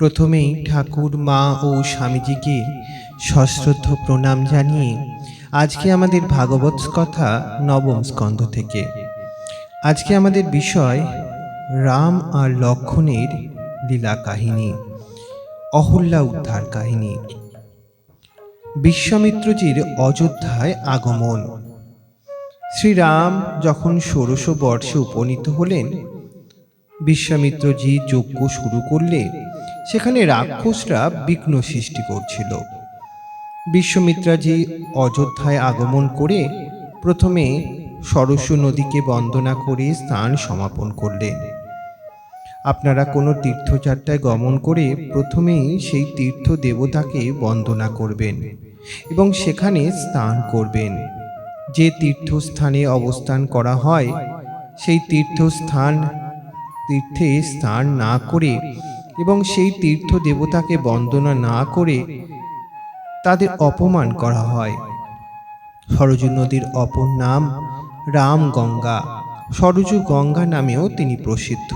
প্রথমেই ঠাকুর, মা ও স্বামীজিকে সশ্রদ্ধ প্রণাম জানিয়ে আজকে আমাদের ভাগবত কথা নবম স্কন্ধ থেকে। আজকে আমাদের বিষয় রাম আর লক্ষণের লীলা কাহিনী, অহল্যা উদ্ধার কাহিনী। বিশ্বামিত্রজির অযোধ্যায় আগমন। শ্রীরাম যখন ষোড়শ বর্ষে উপনীত হলেন, বিশ্বামিত্রজি যজ্ঞ শুরু করলে সেখানে রাক্ষসরা বিঘ্ন সৃষ্টি করছিল। বিশ্বমিত্রাজি অযোধ্যায় আগমন করে প্রথমে সরস্ব নদীকে বন্দনা করে স্থান সমাপন করলেন। আপনারা কোনো তীর্থযাত্রায় গমন করে প্রথমেই সেই তীর্থ দেবতাকে বন্দনা করবেন এবং সেখানে স্নান করবেন। যে তীর্থস্থানে অবস্থান করা হয়, সেই তীর্থস্থান, তীর্থে স্নান না করে এবং সেই তীর্থ দেবতাকে বন্দনা না করে তাদের অপমান করা হয়। সরজু নদীর অপর নাম রাম গঙ্গা সরজু গঙ্গা নামেও তিনি প্রসিদ্ধ।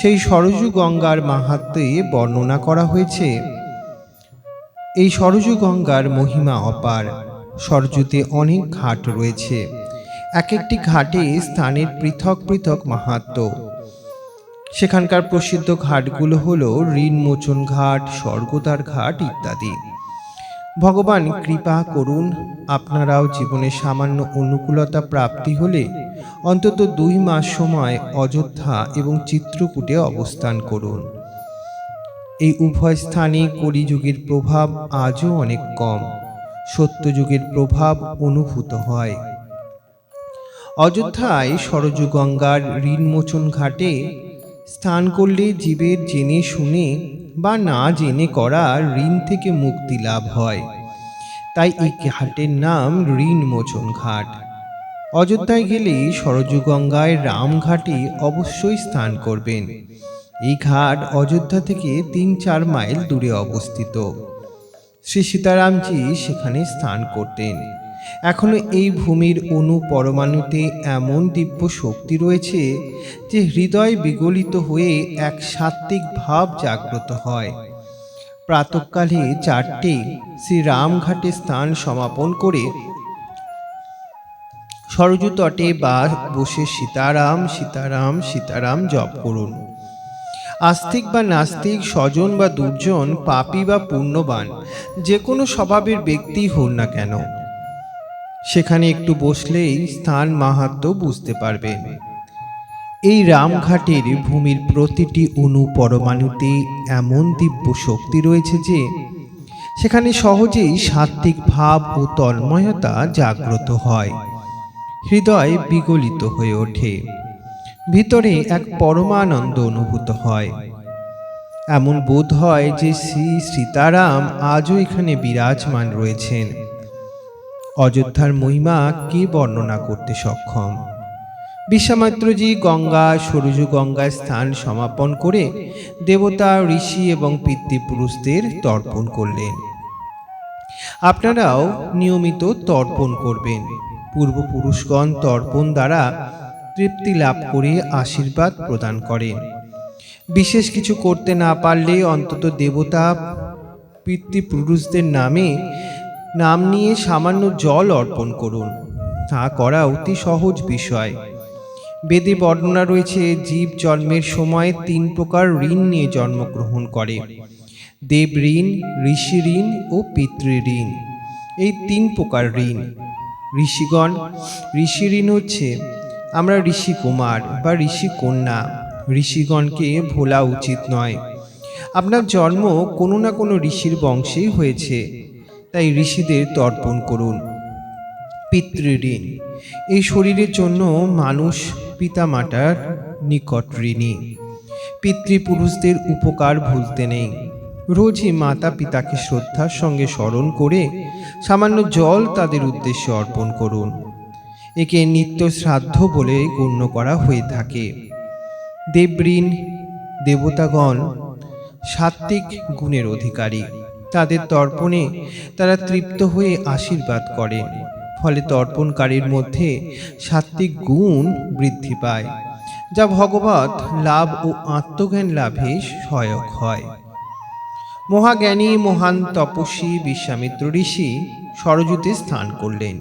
সেই সরজু গঙ্গার মাহাত্মে বর্ণনা করা হয়েছে, এই সরজু গঙ্গার মহিমা অপার। সরজুতে অনেক ঘাট রয়েছে। এক একটি ঘাটে স্থানের পৃথক পৃথক মাহাত্ম্য সেখানকার প্রসিদ্ধ ঘাটগুলো হলো ঋণমোচন ঘাট, স্বর্গদ্বার ঘাট ইত্যাদি। ভগবান কৃপা করুন, আপনারাও জীবনে সামান্য অনুকূলতা প্রাপ্তি হলে অন্তত দুই মাস সময় অযোধ্যা এবং চিত্রকূটে অবস্থান করুন। এই উভয় স্থানে কলিযুগের প্রভাব আজও অনেক কম। সত্যযুগের প্রভাব অনুভূত হয়। অযোধ্যায় সরজু গঙ্গার ঋণমোচন ঘাটে স্নান করলে জীবের জেনে শুনে বা না জেনে করা ঋণ থেকে মুক্তি লাভ হয়। তাই এই ঘাটের নাম ঋণমোচন ঘাট। অযোধ্যায় গেলে সরজু গঙ্গায় রামঘাটে অবশ্যই স্নান করবেন। এই ঘাট অযোধ্যা থেকে তিন চার মাইল দূরে অবস্থিত। শ্রী সীতারামজি সেখানে স্নান করতেন। এখনও এই ভূমির অণু পরমাণুতে এমন দিব্য শক্তি রয়েছে যে হৃদয় বিগলিত হয়ে এক সাত্ত্বিক ভাব জাগ্রত হয়। প্রাতকালে চারটে শ্রীরামঘাটে স্থান সমাপন করে সরজু তটে বা বসে সীতারাম সীতারাম সীতারাম জপ করুন। আস্তিক বা নাস্তিক, স্বজন বা দুর্জন, পাপী বা পুণ্যবান, যে কোনো স্বভাবের ব্যক্তি হন না কেন। সেখানে একটু বসলেই স্থান মাহাত্ম বুঝতে পারবেন এই রামঘাটের ভূমির প্রতিটি অণু পরমাণুতে এমন দিব্য শক্তি রয়েছে যে, সেখানে সহজেই সাত্ত্বিক ভাব ও তন্ময়তা জাগ্রত হয়। হৃদয় বিগলিত হয়ে ওঠে। ভিতরে এক পরমানন্দ অনুভূত হয়। এমন বোধ হয় যে শ্রী সীতারাম আজও এখানে বিরাজমান রয়েছেন। অযোধ্যার মহিমা কে বর্ণনা করতে সক্ষম? বিশ্বামাত্রজি গঙ্গা, সরজু গঙ্গায় স্থান সমাপন করে দেবতা, ঋষি এবং পিতৃপুরুষদের তর্পণ করলেন। আপনারাও নিয়মিত তর্পণ করবেন। পূর্বপুরুষগণ তর্পণ দ্বারা তৃপ্তি লাভ করে আশীর্বাদ প্রদান করেন। বিশেষ কিছু করতে না পারলে অন্তত দেবতা, পিতৃপুরুষদের নামে নাম নিয়ে সামান্য জল অর্পণ করুন। তা করা অতি সহজ বিষয়। বেদে বর্ণনা রয়েছে, জীব জন্মের সময় তিন প্রকার ঋণ নিয়ে জন্মগ্রহণ করে। দেব ঋণ, ঋষি ঋণ ও পিতৃ ঋণ। এই তিন প্রকার ঋণ। ঋষিগণ, ঋষি ঋণ হচ্ছে, আমরা ঋষি কুমার বা ঋষি কন্যা। ঋষিগণকে ভোলা উচিত নয়। আপনার জন্ম কোনো না কোনো ঋষির বংশেই হয়েছে। তাই ঋষিদের তর্পণ করুন। পিতৃঋণ, এই শরীরের জন্য মানুষ পিতামাতার নিকট ঋণী। পিতৃপুরুষদের উপকার ভুলতে নেই। রোজই মাতা পিতাকে শ্রদ্ধার সঙ্গে স্মরণ করে সামান্য জল তাদের উদ্দেশ্যে অর্পণ করুন। একে নিত্য শ্রাদ্ধ বলে গণ্য করা হয়ে থাকে। দেবঋণ, দেবতাগণ, সাত্ত্বিক গুণের অধিকারী। তাদের তর্পণে তারা তৃপ্ত হয়ে আশীর্বাদ করেন ফলে তর্পণকারীর মধ্যে সাত্ত্বিক গুণ বৃদ্ধি পায়, যা ভগবত লাভ ও আত্মজ্ঞান লাভে সহায়ক হয়। মহাজ্ঞানী মহান তপস্বী বিশ্বামিত্র ঋষি সরযুতে স্থান করলেন।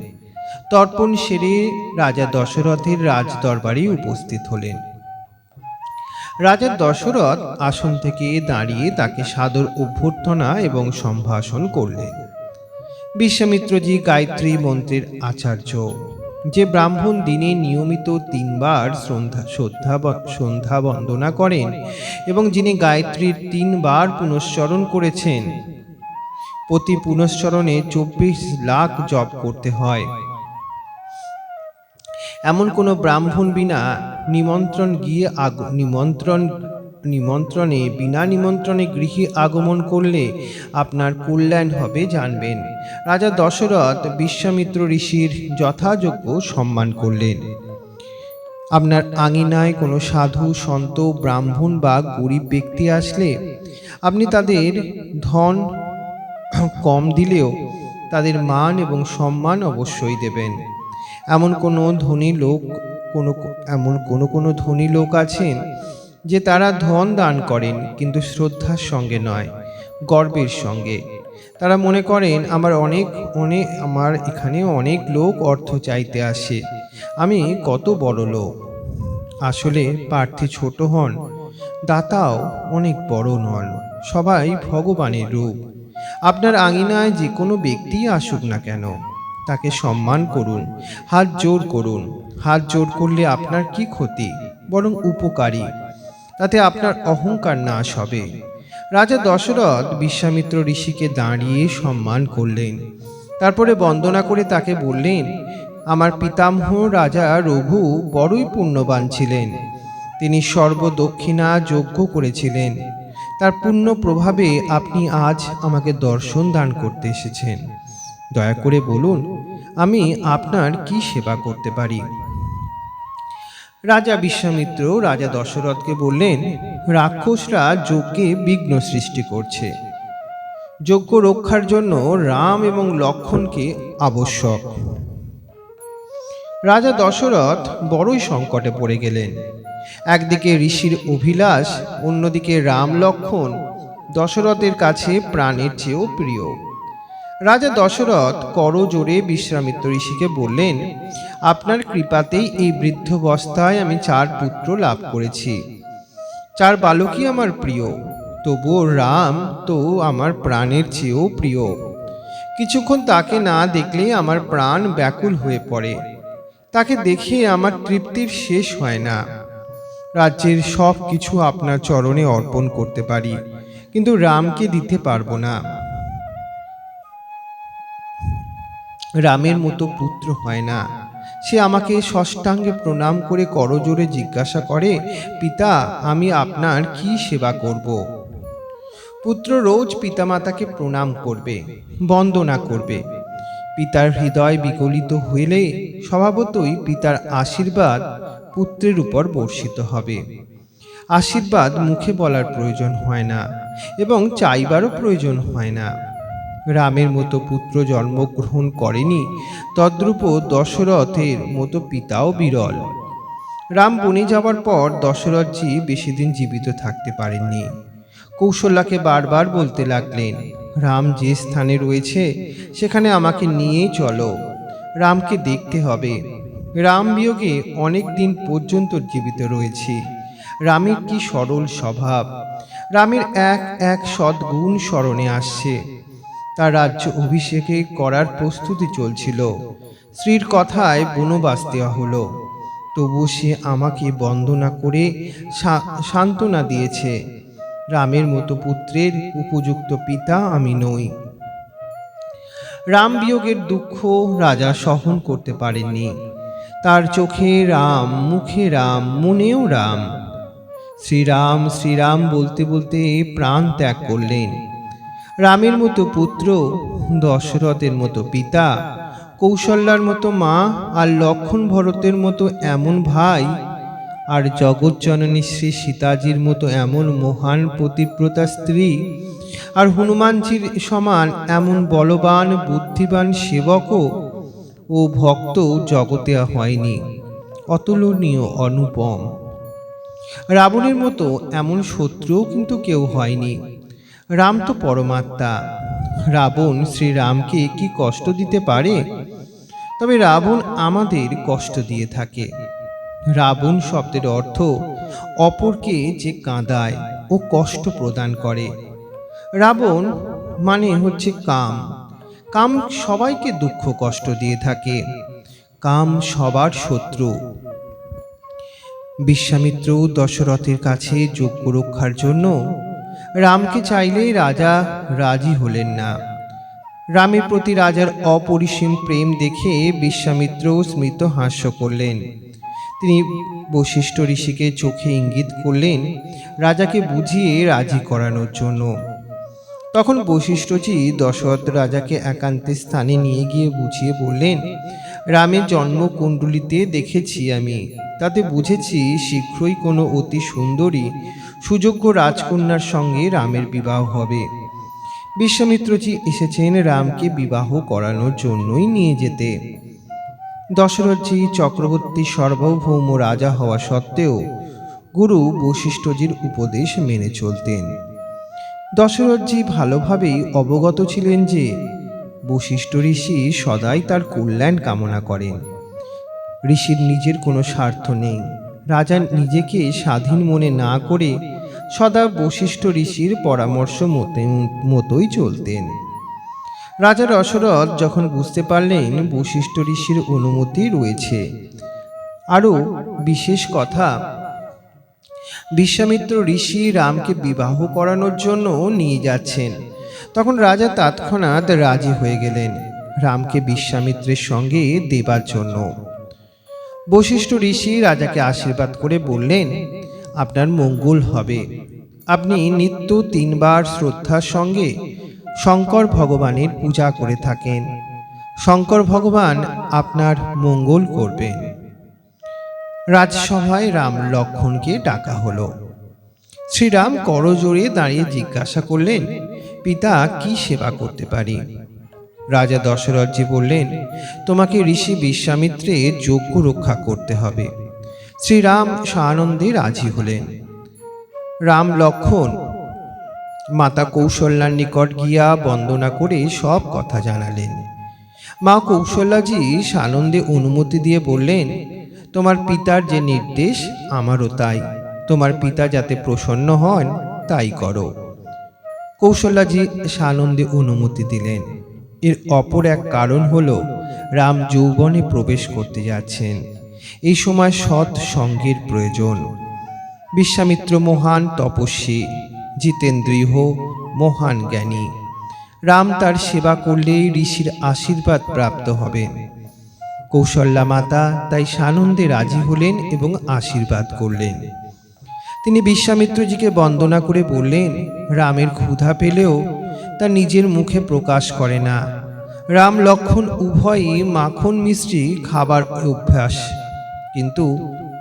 তর্পণ সেরে রাজা দশরথের রাজদরবারে উপস্থিত হলেন। রাজা দশরথ আসন থেকে দাঁড়িয়ে তাকে সাদর অভ্যর্থনা এবং সম্ভাষণ করলেন। বিশ্বামিত্রজি গায়ত্রী মন্ত্রের আচার্য, যে ব্রাহ্মণ দিনে নিয়মিত তিনবার শ্রদ্ধা শ্রদ্ধা সন্ধ্যা বন্দনা করেন এবং যিনি গায়ত্রীর তিনবার পুনশ্চরণ করেছেন, প্রতি পুনশ্চরণে চব্বিশ লাখ জপ করতে হয়। এমন কোনো ব্রাহ্মণ বিনা নিমন্ত্রণ গিয়ে আগ নিমন্ত্রণ নিমন্ত্রণে বিনা নিমন্ত্রণে গৃহে আগমন করলে আপনার কল্যাণ হবে জানবেন। রাজা দশরথ বিশ্বামিত্র ঋষির যথাযোগ্য সম্মান করলেন। আপনার আঙিনায় কোনো সাধু সন্ত ব্রাহ্মণ বা গরিব ব্যক্তি আসলে আপনি তাদের ধন কম দিলেও তাদের মান এবং সম্মান অবশ্যই দেবেন। এমন কোনো ধনী লোক, কোনো, এমন কোনো কোনো ধনী লোক আছেন যে তারা ধন দান করেন, কিন্তু শ্রদ্ধার সঙ্গে নয়, গর্বের সঙ্গে। তারা মনে করেন, আমার অনেক অনেক আমার এখানে অনেক লোক অর্থ চাইতে আসে। আমি কত বড় লোক। আসলে প্রার্থী ছোট হন, দাতাও অনেক বড় নন, সবাই ভগবানের রূপ। আপনার আঙিনায় যে কোনো ব্যক্তি আসুক না কেন। তাকে সম্মান করুন, হাত জোর করুন। হাত জোর করলে আপনার কি ক্ষতি? বরং উপকারী। তাতে আপনার অহংকার নাশ হবে। রাজা দশরথ বিশ্বামিত্র ঋষিকে দাঁড়িয়ে সম্মান করলেন। তারপরে বন্দনা করে তাকে বললেন, আমার পিতামহ রাজা রঘু বড়ই পুণ্যবান ছিলেন। তিনি সর্বদক্ষিণা যজ্ঞ করেছিলেন। তার পুণ্য প্রভাবে আপনি আজ আমাকে দর্শন দান করতে এসেছেন। দয়া করে বলুন আমি আপনার কি সেবা করতে পারি? রাজা বিশ্বামিত্র রাজা দশরথকে বললেন, রাক্ষসরা যজ্ঞে বিঘ্ন সৃষ্টি করছে। যজ্ঞ রক্ষার জন্য রাম এবং লক্ষণকে আবশ্যক। রাজা দশরথ বড়ই সংকটে পড়ে গেলেন। একদিকে ঋষির অভিলাষ, অন্যদিকে রাম লক্ষণ, দশরথের কাছে প্রাণের চেয়েও প্রিয়। রাজা দশরথ করজোরে বিশ্বামিত্র ঋষিকে বললেন, আপনার কৃপাতেই এই বৃদ্ধবস্থায় আমি চার পুত্র লাভ করেছি। চার বালকই আমার প্রিয়, তবুও রাম তো আমার প্রাণের চেয়েও প্রিয়। কিছুক্ষণ তাকে না দেখলে আমার প্রাণ ব্যাকুল হয়ে পড়ে। তাকে দেখে আমার তৃপ্তির শেষ হয় না। রাজ্যের সব কিছু আপনার চরণে অর্পণ করতে পারি, কিন্তু রামকে দিতে পারব না। রামের মতো পুত্র হয় না। সে আমাকে ষষ্ঠাঙ্গে প্রণাম করে করজোরে জিজ্ঞাসা করে, পিতা, আমি আপনার কি সেবা করব? পুত্র রোজ পিতামাতাকে প্রণাম করবে, বন্দনা করবে। পিতার হৃদয় বিকলিত হইলে স্বভাবতই পিতার আশীর্বাদ পুত্রের উপর বর্ষিত হবে। আশীর্বাদ মুখে বলার প্রয়োজন হয় না এবং চাইবারও প্রয়োজন হয় না। রামের মতো পুত্র জন্মগ্রহণ করেনি, তদ্রূপ দশরথের মতো পিতাও বিরল। রাম বনে যাওয়ার পর দশরথজি বেশি দিন জীবিত থাকতে পারেননি। কৌশল্যাকে বারবার বলতে লাগলেন, রাম যে স্থানে রয়েছে, সেখানে আমাকে নিয়ে চলো। রামকে দেখতে হবে। রাম বিয়োগে অনেক দিন পর্যন্ত জীবিত রয়েছি। রামের কি সরল স্বভাব? রামের এক এক সদ্গুণ স্মরণে আসছে। তার রাজ্য অভিষেকে করার প্রস্তুতি চলছিল। স্ত্রীর কথায় বনবাস দেওয়া হলো। তবু সে আমাকে বন্দনা করে সান্ত্বনা দিয়েছে। রামের মতো পুত্রের উপযুক্ত পিতা আমি নই। রাম বিয়োগের দুঃখ রাজা সহন করতে পারেননি। তার চোখে রাম, মুখে রাম, মনেও রাম। শ্রীরাম শ্রীরাম বলতে বলতে প্রাণ ত্যাগ করলেন। রামের মতো পুত্র, দশরথের মতো পিতা, কৌশল্যার মতো মা আর লক্ষণ ভরতের মতো এমন ভাই আর জগৎজননী শ্রী সীতাজির মতো এমন মহান পতিব্রতা স্ত্রী আর হনুমানজির সমান এমন বলবান, বুদ্ধিবান সেবকও ও ভক্ত জগতে হয়নি। অতুলনীয় অনুপম। রাবণের মতো এমন শত্রুও কিন্তু কেউ হয়নি। রাম তো পরমাত্মা। রাবণ শ্রীরামকে কি কষ্ট দিতে পারে? তবে রাবণ আমাদের কষ্ট দিয়ে থাকে। রাবণ শব্দের অর্থ অপরকে যে কাঁদায় ও কষ্ট প্রদান করে। রাবণ মানে হচ্ছে কাম। কাম সবাইকে দুঃখ কষ্ট দিয়ে থাকে। কাম সবার শত্রু। বিশ্বামিত্র দশরথের কাছে যোগ্য রক্ষার জন্য রামকে চাইলেই রাজা রাজি হলেন না। রামের প্রতি রাজার অপরিসীম প্রেম দেখে বিশ্বামিত্র স্মৃত হাস্য করলেন। তিনি বশিষ্ঠ ঋষিকে চোখে ইঙ্গিত করলেন, রাজাকে বুঝিয়ে রাজি করানোর জন্য। তখন বশিষ্ঠজি দশরথ রাজাকে একান্তে স্থানে নিয়ে গিয়ে বুঝিয়ে বললেন, রামের জন্মকুণ্ডলিতে দেখেছি আমি। তাতে বুঝেছি শীঘ্রই কোনো অতি সুন্দরী সুযোগ্য রাজকন্যার সঙ্গে রামের বিবাহ হবে। বিশ্বামিত্রজি এসেছেন রামকে বিবাহ করানোর জন্যই নিয়ে যেতে। দশরথজি চক্রবর্তী সার্বভৌম রাজা হওয়া সত্ত্বেও গুরু বশিষ্ঠজির উপদেশ মেনে চলতেন। দশরথজি ভালোভাবেই অবগত ছিলেন যে বশিষ্ঠ ঋষি সদাই তার কল্যাণ কামনা করেন। ঋষির নিজের কোনো স্বার্থ নেই। রাজা নিজেকে স্বাধীন মনে না করে সদা বশিষ্ঠ ঋষির পরামর্শ মতে মতোই চলতেন। রাজা দশরথ যখন বুঝতে পারলেন বশিষ্ঠ ঋষির অনুমতি রয়েছে, আরও বিশেষ কথা, বিশ্বামিত্র ঋষি রামকে বিবাহ করানোর জন্য নিয়ে যাচ্ছেন। তখন রাজা তৎক্ষণাৎ রাজি হয়ে গেলেন, রামকে বিশ্বামিত্রের সঙ্গে দেবার জন্য। বশিষ্ঠ ঋষি রাজাকে আশীর্বাদ করে বললেন, আপনার মঙ্গল হবে। আপনি নিত্য তিনবার শ্রদ্ধার সঙ্গে শঙ্কর ভগবানের পূজা করে থাকেন। শঙ্কর ভগবান আপনার মঙ্গল করবেন। রাজসভায় রাম লক্ষণকে ডাকা হলো। শ্রীরাম করজোড়ে দাঁড়িয়ে জিজ্ঞাসা করলেন, পিতা, কি সেবা করতে পারি? রাজা দশরথজি বললেন, তোমাকে ঋষি বিশ্বামিত্রে যজ্ঞ রক্ষা করতে হবে। শ্রীরাম সানন্দে রাজি হলেন। রাম লক্ষণ মাতা কৌশল্যার নিকট গিয়া বন্দনা করে সব কথা জানালেন। মা কৌশল্যাজি সানন্দে অনুমতি দিয়ে বললেন, তোমার পিতার যে নির্দেশ, আমারও তাই। তোমার পিতা যাতে প্রসন্ন হন, তাই করো। কৌশল্যাজি সানন্দে অনুমতি দিলেন। এর অপর এক কারণ হল রাম যৌবনে প্রবেশ করতে যাচ্ছেন। এই সময় সৎ সঙ্গের প্রয়োজন। বিশ্বামিত্র মহান তপস্বী জিতেন্দ্রিয় মহান জ্ঞানী। রাম তার সেবা করলেই ঋষির আশীর্বাদ প্রাপ্ত হবেন। কৌশল্যা মাতা তাই সানন্দে রাজি হলেন এবং আশীর্বাদ করলেন। তিনি বিশ্বামিত্রজিকে বন্দনা করে বললেন, রামের ক্ষুধা পেলেও তা নিজের মুখে প্রকাশ করে না। রাম লক্ষণ উভয়ই মাখন মিষ্টি খাবার অভ্যাস, কিন্তু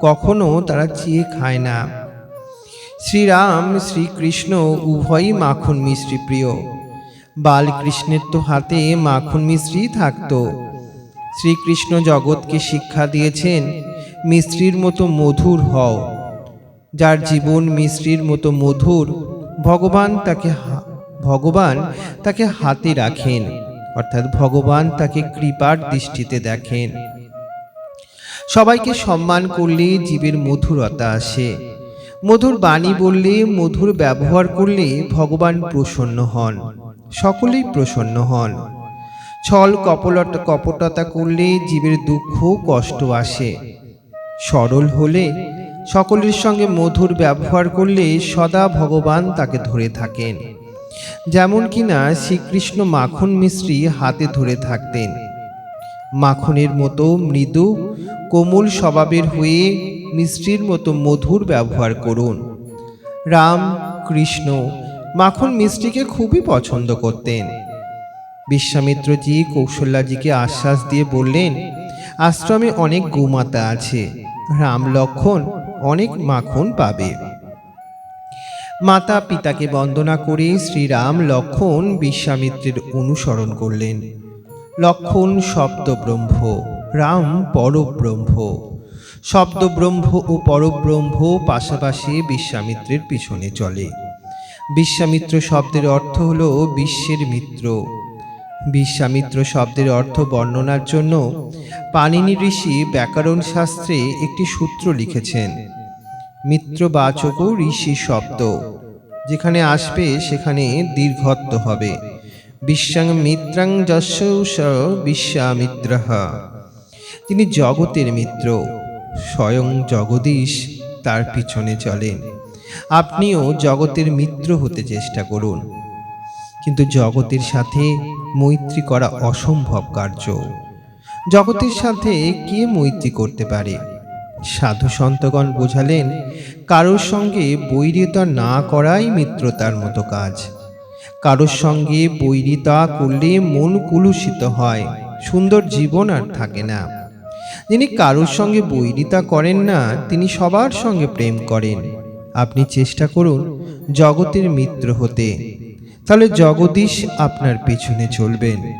কখনো তারা চেয়ে খায় না। শ্রীরাম, শ্রীকৃষ্ণ উভয়ই মাখন মিষ্টি প্রিয়। বালকৃষ্ণের তো হাতে মাখন মিশ্রি থাকতো। শ্রীকৃষ্ণ জগৎকে শিক্ষা দিয়েছেন মিশ্রির মতো মধুর হও। যার জীবন মিশ্রির মতো মধুর, ভগবান তাকে ভগবান তাকে হাতে রাখেন, অর্থাৎ ভগবান তাকে কৃপার দৃষ্টিতে দেখেন। সবাইকে সম্মান করলে জীবের মধুরতা আসে। মধুর বাণী বললে, মধুর ব্যবহার করলে ভগবান প্রসন্ন হন, সকলেই প্রসন্ন হন। ছল কপলট কপটতা করলে জীবের দুঃখ, কষ্ট আসে। সরল হলে সকলের সঙ্গে মধুর ব্যবহার করলে সদা ভগবান তাকে ধরে থাকেন। যেমন কিনা শ্রীকৃষ্ণ মাখন মিশ্রি হাতে ধরে থাকতেন। মাখনের মতো মৃদু, কোমল স্বভাবের হয়ে মিষ্টির মতো মধুর ব্যবহার করুন। রাম, কৃষ্ণ মাখন মিষ্টিকে খুবই পছন্দ করতেন। বিশ্বামিত্রজি কৌশল্যাজিকে আশ্বাস দিয়ে বললেন, আশ্রমে অনেক গোমাতা আছে। রাম লক্ষণ অনেক মাখন পাবে। মাতা পিতাকে বন্দনা করে শ্রীরাম লক্ষণ বিশ্বামিত্রের অনুসরণ করলেন। লক্ষণ শব্দব্রহ্ম রাম পরব্রহ্ম। শব্দব্রহ্ম ও পরব্রহ্ম পাশাপাশি বিশ্বামিত্রের পিছনে চলে। বিশ্বামিত্র শব্দের অর্থ হল বিশ্বের মিত্র। বিশ্বামিত্র শব্দের অর্থ বর্ণনার জন্য পাণিনি ঋষি ব্যাকরণ শাস্ত্রে একটি সূত্র লিখেছেন। মিত্রবাচক ঋষি শব্দ যেখানে আসবে, সেখানে দীর্ঘত্ব হবে। বিশ্বাং মিত্রাং যশ বিশ্বামিত্র তিনি জগতের মিত্র, স্বয়ং জগদীশ তার পিছনে চলেন। আপনিও জগতের মিত্র হতে চেষ্টা করুন। কিন্তু জগতের সাথে মৈত্রী করা অসম্ভব কার্য। জগতের সাথে কে মৈত্রী করতে পারে? সাধু সন্তগণ বোঝালেন, কারোর সঙ্গে বৈরিতা না করাই মিত্রতার মতো কাজ। কারোর সঙ্গে বৈরিতা করলে মন কুলুষিত হয়, সুন্দর জীবন আর থাকে না। যিনি কারোর সঙ্গে বৈরিতা করেন না, তিনি সবার সঙ্গে প্রেম করেন। আপনি চেষ্টা করুন জগতের মিত্র হতে। তাহলে জগদীশ আপনার পেছনে চলবেন।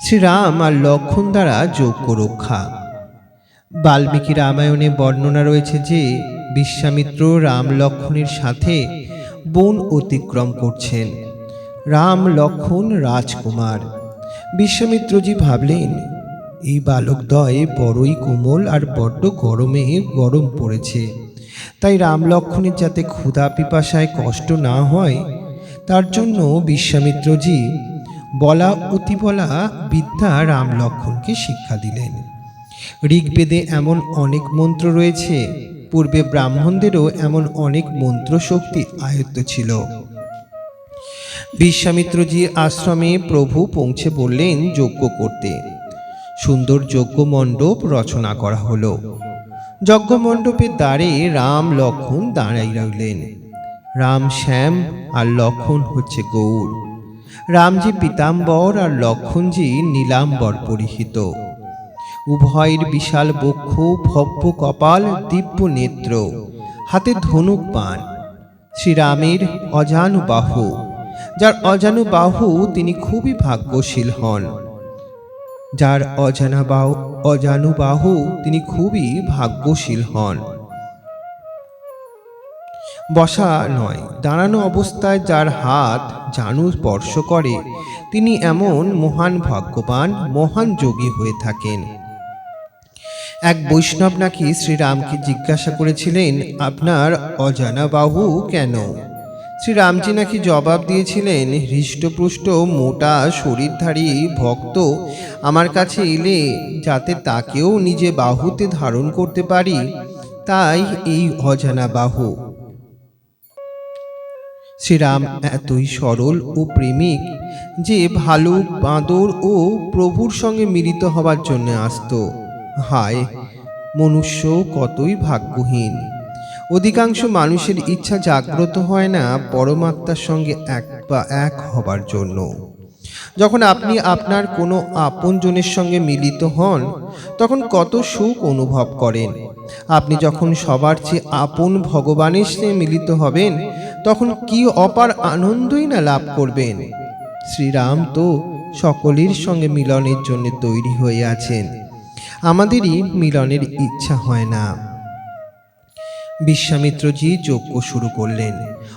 শ্রীরাম আর লক্ষণ দ্বারা যোগ্য রক্ষা। বাল্মীকি রামায়ণে বর্ণনা রয়েছে যে বিশ্বামিত্র রাম লক্ষণের সাথে বন অতিক্রম করছেন। রাম লক্ষণ রাজকুমার। বিশ্বামিত্রজি ভাবলেন এই বালকদ্বয় বড়ই কোমল আর বড্ড গরমে গরম পড়েছে। তাই রাম লক্ষণের যাতে ক্ষুধা পিপাসায় কষ্ট না হয়, তার জন্য বিশ্বামিত্রজি বলা অতি বলা বিদ্যা রাম লক্ষণকে শিক্ষা দিলেন। ঋগ্বেদে এমন অনেক মন্ত্র রয়েছে। পূর্বে ব্রাহ্মণদেরও এমন অনেক মন্ত্র শক্তি আয়ত্ত ছিল। বিশ্বামিত্রজি আশ্রমে প্রভু পৌঁছে বললেন যজ্ঞ করতে। সুন্দর যজ্ঞ মণ্ডপ রচনা করা হলো। যজ্ঞ মণ্ডপের দ্বারে রাম লক্ষণ দাঁড়াই রইলেন। রাম শ্যাম আর লক্ষণ হচ্ছে গৌর। রামজি পীতাম্বর আর লক্ষণজি নীলাম্বর পরিহিত। উভয়ের বিশাল বক্ষ, ভব্য কপাল, দিব্য নেত্র, হাতে ধনুক পান। শ্রীরামের অজানু বাহু যার অজানু বাহু তিনি খুবই ভাগ্যশীল হন। যার অজানা বাহু অজানু বাহু তিনি খুবই ভাগ্যশীল হন। বসা নয়, দাঁড়ানো অবস্থায় যার হাত জানু স্পর্শ করে, তিনি এমন মহান ভাগ্যবান, মহান যোগী হয়ে থাকেন। এক বৈষ্ণব নাকি শ্রীরামকে জিজ্ঞাসা করেছিলেন, আপনার অজানা বাহু কেন? শ্রীরামজি নাকি জবাব দিয়েছিলেন, হৃষ্টপুষ্ট, মোটা, শরীরধারী ভক্ত, আমার কাছে এলে যাতে তাকেও নিজে বাহুতে ধারণ করতে পারি, তাই এই অজানা বাহু। শ্রীরাম এতই সরল ও প্রেমিক যে ভালুক, বাঁদর ও প্রভুর সঙ্গে মিলিত হবার জন্য আসত। হায়, মনুষ্য কতই ভাগ্যহীন। অধিকাংশ মানুষের ইচ্ছা জাগ্রত হয় না পরমাত্মার সঙ্গে এক বা এক হবার জন্য। যখন আপনি আপনার কোনো আপনজনের সঙ্গে মিলিত হন, তখন কত সুখ অনুভব করেন। আপনি যখন সবার চেয়ে আপন ভগবানের সঙ্গে মিলিত হবেন, তখন কি অপার আনন্দই না লাভ করবেন? শ্রীরাম তো সকলের সঙ্গে মিলনের জন্য তৈরি হয়ে আছেন। আমাদেরই মিলনের ইচ্ছা হয় না। বিশ্বামিত্রজি যজ্ঞ শুরু করলেন।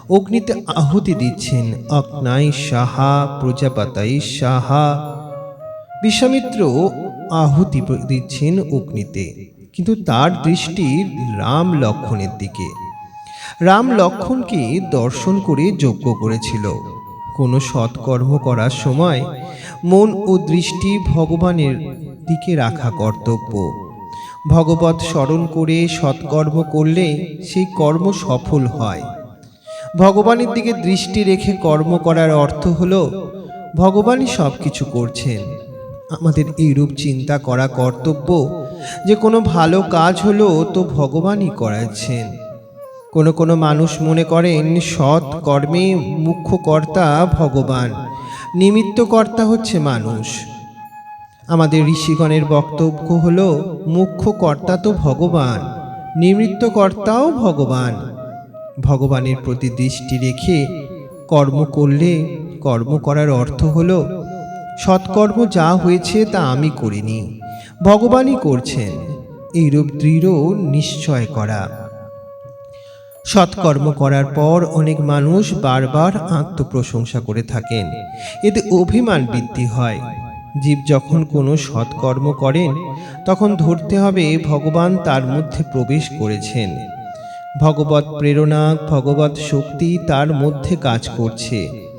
অগ্নিতে আহুতি দিচ্ছেন অগ্নাই সাহা প্রজাপাতাই সাহা। বিশ্বামিত্র আহুতি দিচ্ছেন অগ্নিতে। কিন্তু তার দৃষ্টি রাম লক্ষণের দিকে। রাম লক্ষণকে দর্শন করে যজ্ঞ করেছিল। কোনো সৎকর্ম করার সময় মন ও দৃষ্টি ভগবানের দিকে রাখা কর্তব্য। ভগবত স্মরণ করে সৎকর্ম করলে সেই কর্ম সফল হয়। ভগবানের দিকে দৃষ্টি রেখে কর্ম করার অর্থ হল, ভগবানই সব কিছু করছেন। আমাদের এইরূপ চিন্তা করা কর্তব্য, যে কোনো ভালো কাজ হলো তো ভগবানই করাচ্ছেন কোনো কোনো মানুষ মনে করেন, সৎ কর্মে মুখ্য কর্তা ভগবান নিমিত্ত কর্তা হচ্ছে মানুষ। আমাদের ঋষিগণের বক্তব্য হল, মুখ্য কর্তা তো ভগবান, নিমিত্ত কর্তাও ভগবান। ভগবানের প্রতি দৃষ্টি রেখে কর্ম করলে কর্ম করার অর্থ হল, সৎকর্ম যা হয়েছে তা আমি করিনি, ভগবানই করছেন, এইরূপ দৃঢ় নিশ্চয় করা। সৎকর্ম করার পর অনেক মানুষ বারবার আত্মপ্রশংসা করে থাকেন। এতে অভিমান বৃদ্ধি হয়। জীব যখন কোনো সৎকর্ম করেন, তখন ধরতে হবে ভগবান তার মধ্যে প্রবেশ করেছেন। ভগবত প্রেরণা ভগবত শক্তি তার মধ্যে কাজ করছে।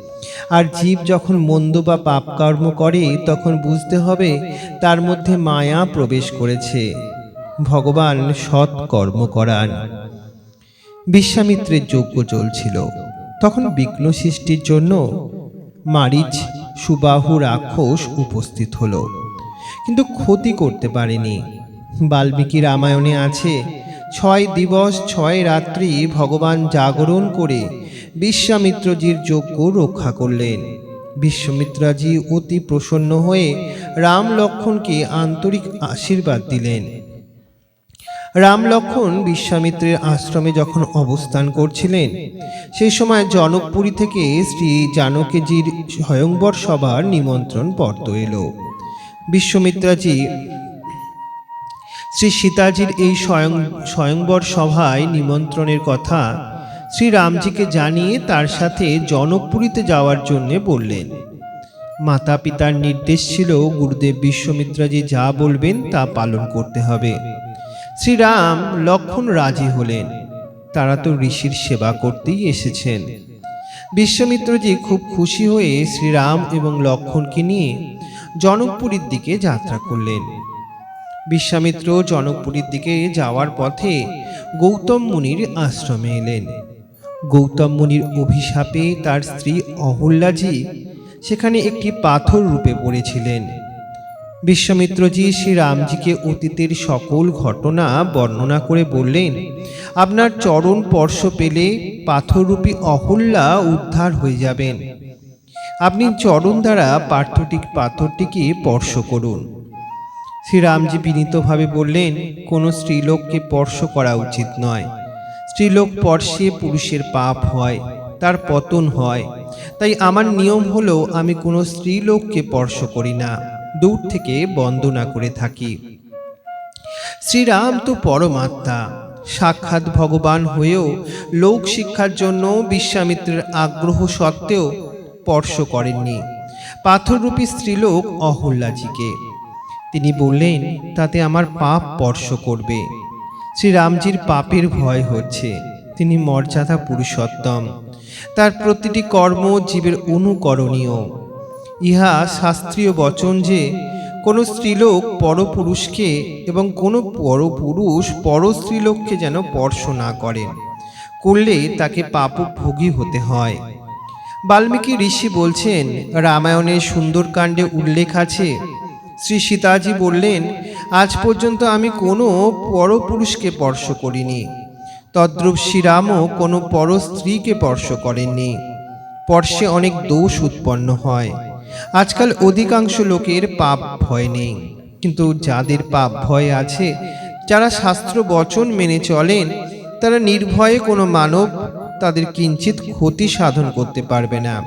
আর জীব যখন মন্দ বা পাপ কর্ম করে, তখন বুঝতে হবে তার মধ্যে মায়া প্রবেশ করেছে। ভগবান সৎ কর্ম করান। বিশ্বামিত্রের যজ্ঞ চলছিল। তখন বিঘ্ন সৃষ্টির জন্য মারিচ সুবাহু রাক্ষস উপস্থিত হল। কিন্তু ক্ষতি করতে পারেনি। বাল্মীকি রামায়ণে আছে, ছয় দিবস, ছয় রাত্রি ভগবান জাগরণ করে বিশ্বামিত্রজির যজ্ঞ রক্ষা করলেন। বিশ্বমিত্রাজি অতি প্রসন্ন হয়ে রাম লক্ষণকে আন্তরিক আশীর্বাদ দিলেন। রাম লক্ষণ বিশ্বামিত্রের আশ্রমে যখন অবস্থান করছিলেন, সেই সময় জনকপুরী থেকে শ্রী জানকীজির স্বয়ংবর সভার নিমন্ত্রণ পর্ত এলো। বিশ্বমিত্রাজি শ্রী সীতাজির এই স্বয়ং, স্বয়ংবর সভায় নিমন্ত্রণের কথা শ্রী রামজিকে জানিয়ে তার সাথে জনকপুরীতে যাওয়ার জন্যে বললেন। মাতা পিতার নির্দেশ ছিল, গুরুদেব বিশ্বমিত্রাজি যা বলবেন তা পালন করতে হবে। শ্রীরাম লক্ষণ রাজি হলেন। তারা তো ঋষির সেবা করতেই এসেছেন। বিশ্বমিত্রজি খুব খুশি হয়ে শ্রীরাম এবং লক্ষণকে নিয়ে জনকপুরীর দিকে যাত্রা করলেন। বিশ্বামিত্র জনকপুরীর দিকে যাওয়ার পথে গৌতম মুনির আশ্রমে এলেন। গৌতম মুনির অভিশাপে তার স্ত্রী অহল্যাজি সেখানে একটি পাথর রূপে পড়েছিলেন। বিশ্বামিত্রজি শ্রী রামজিকে অতীতের সকল ঘটনা বর্ণনা করে বললেন, আপনার চরণ স্পর্শ পেলে পাথররূপী অহল্যা উদ্ধার হয়ে যাবেন। আপনি চরণ দ্বারা পার্থটিক পাথরটিকে স্পর্শ করুন। শ্রীরামজি বিনীতভাবে বললেন, কোনো স্ত্রীলোককে স্পর্শ করা উচিত নয়। স্ত্রীলোক স্পর্শে পুরুষের পাপ হয়, তার পতন হয়। তাই আমার নিয়ম হলো, আমি কোনো স্ত্রীলোককে স্পর্শ করি না। দূর থেকে বন্দনা করে থাকি। শ্রীরাম তো পরমাত্মা, সাক্ষাৎ ভগবান হয়েও লোক শিক্ষার জন্য বিশ্বামিত্রের আগ্রহ সত্ত্বেও স্পর্শ করেননি। পাথররূপী স্ত্রীলোক অহল্যাজিকে। তিনি বললেন, তাতে আমার পাপ স্পর্শ করবে। শ্রীরামজির পাপের ভয় হচ্ছে। তিনি মর্যাদা পুরুষোত্তম। তার প্রতিটি কর্ম জীবের অনুকরণীয়। ইহা শাস্ত্রীয় বচন যে, কোনো স্ত্রীলোক পরপুরুষকে এবং কোনো পরপুরুষ পর স্ত্রীলোককে যেন স্পর্শ না করেন করলে তাকে পাপভোগী হতে হয়। বাল্মীকি ঋষি বলছেন, রামায়ণের সুন্দরকাণ্ডে উল্লেখ আছে। শ্রী সীতাজি বললেন, আজ পর্যন্ত আমি কোনো পরপুরুষকে স্পর্শ করিনি। তদ্রূপ শ্রীরামও কোনো পর স্ত্রীকে স্পর্শ করেননি। স্পর্শে অনেক দোষ উৎপন্ন হয়। আজকাল অধিকাংশ লোকের পাপ ভয় নেই। কিন্তু যাদের পাপ ভয় আছে, যারা শাস্ত্র বচন মেনে চলেন, তারা নির্ভয়ে কোনো মানব তাদের কিঞ্চিত ক্ষতি সাধন করতে পারবে না।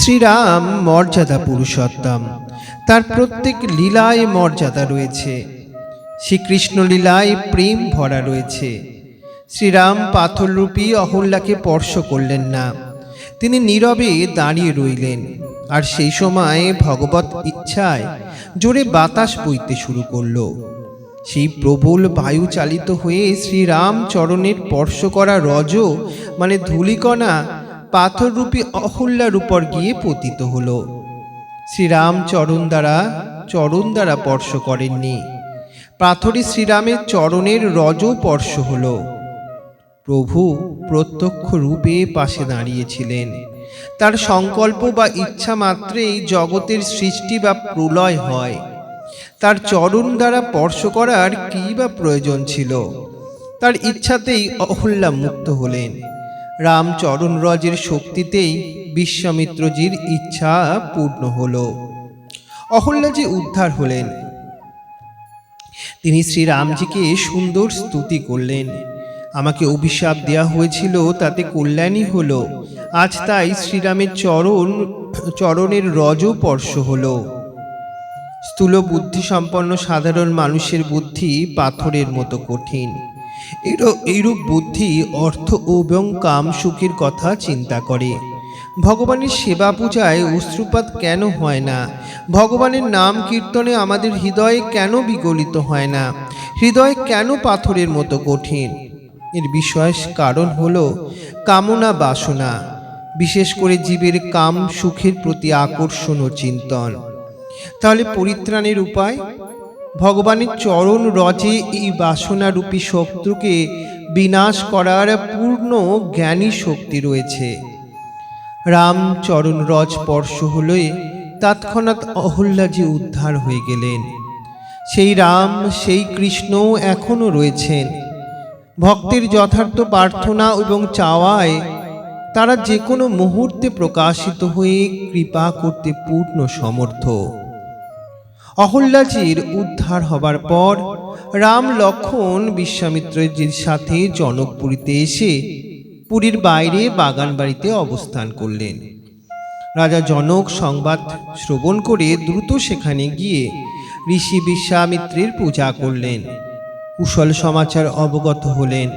শ্রীরাম মর্যাদা পুরুষোত্তম, তার প্রত্যেক লীলায় মর্যাদা রয়েছে। শ্রীকৃষ্ণ লীলায় প্রেম ভরা রয়েছে। শ্রীরাম পাথররূপী অহল্যাকে স্পর্শ করলেন না। তিনি নীরবে দাঁড়িয়ে রইলেন। আর সেই সময় ভগবত ইচ্ছায় জোরে বাতাস বইতে শুরু করল। সেই প্রবল বায়ু চালিত হয়ে শ্রীরাম চরণের স্পর্শ করা রজ মানে ধূলিকণা, পাথররূপী অহল্যার উপর গিয়ে পতিত হলো। শ্রীরাম চরণ দ্বারা চরণ দ্বারা স্পর্শ করেননি। পাথরে শ্রীরামের চরণের রজ স্পর্শ হল। প্রভু প্রত্যক্ষ রূপে পাশে দাঁড়িয়েছিলেন। তার সংকল্প বা ইচ্ছা মাত্রেই জগতের সৃষ্টি বা প্রলয় হয়। তার চরণ দ্বারা স্পর্শ করার কী বা প্রয়োজন ছিল? তার ইচ্ছাতেই অহল্যা মুক্ত হলেন। রাম চরণ রজের শক্তিতেই বিশ্বামিত্রজির ইচ্ছা পূর্ণ হল। অহল্যাজি উদ্ধার হলেন। তিনি শ্রীরামজিকে সুন্দর স্তুতি করলেন। আমাকে অভিশাপ দেয়া হয়েছিল, তাতে কল্যাণই হলো। আজ তাই শ্রীরামের চরণ, চরণের রজ হলো। স্থূল বুদ্ধি সম্পন্ন সাধারণ মানুষের বুদ্ধি পাথরের মতো কঠিন। এইরূপ বুদ্ধি অর্থ এবং কাম সুখের কথা চিন্তা করে। ভগবানের সেবা পূজায় অশ্রুপাত কেন হয় না? ভগবানের নাম কীর্তনে আমাদের হৃদয়ে কেন বিগলিত হয় না? হৃদয় কেন পাথরের মতো কঠিন? এর বিশেষ কারণ হলো কামনা বাসনা, বিশেষ করে জীবের কাম সুখের প্রতি আকর্ষণ ও চিন্তন। তাহলে পরিত্রাণের উপায়? ভগবানের চরণ রজে এই বাসনারূপী শত্রুকে বিনাশ করার পূর্ণ জ্ঞানী শক্তি রয়েছে। রাম চরণ রজ স্পর্শ হলে তৎক্ষণাৎ অহল্যাজি উদ্ধার হয়ে গেলেন। সেই রাম, সেই কৃষ্ণ এখনও রয়েছেন। ভক্তের যথার্থ প্রার্থনা এবং চাওয়ায় তারা যে কোনো মুহূর্তে প্রকাশিত হয়ে কৃপা করতে পূর্ণ সমর্থ। অহল্যাজির উদ্ধার হবার পর রাম লক্ষণ বিশ্বামিত্রজির সাথে জনকপুরীতে এসে পুরীর বাইরে বাগান বাড়িতে অবস্থান করলেন। রাজা জনক সংবাদ শ্রবণ করে দ্রুত সেখানে গিয়ে ঋষি বিশ্বামিত্রের পূজা করলেন। কুশল সমাচার অবগত হলেন।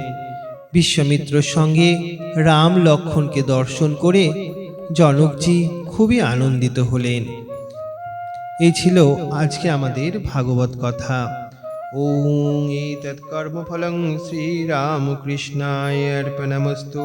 বিশ্বমিত্রর সঙ্গে রাম লক্ষণকে দর্শন করে জনকজি খুবই আনন্দিত হলেন। এই ছিল আজকে আমাদের ভাগবত কথা। ওং এই তৎকর্মফলং শ্রীরামকৃষ্ণায় অর্পণমস্তু।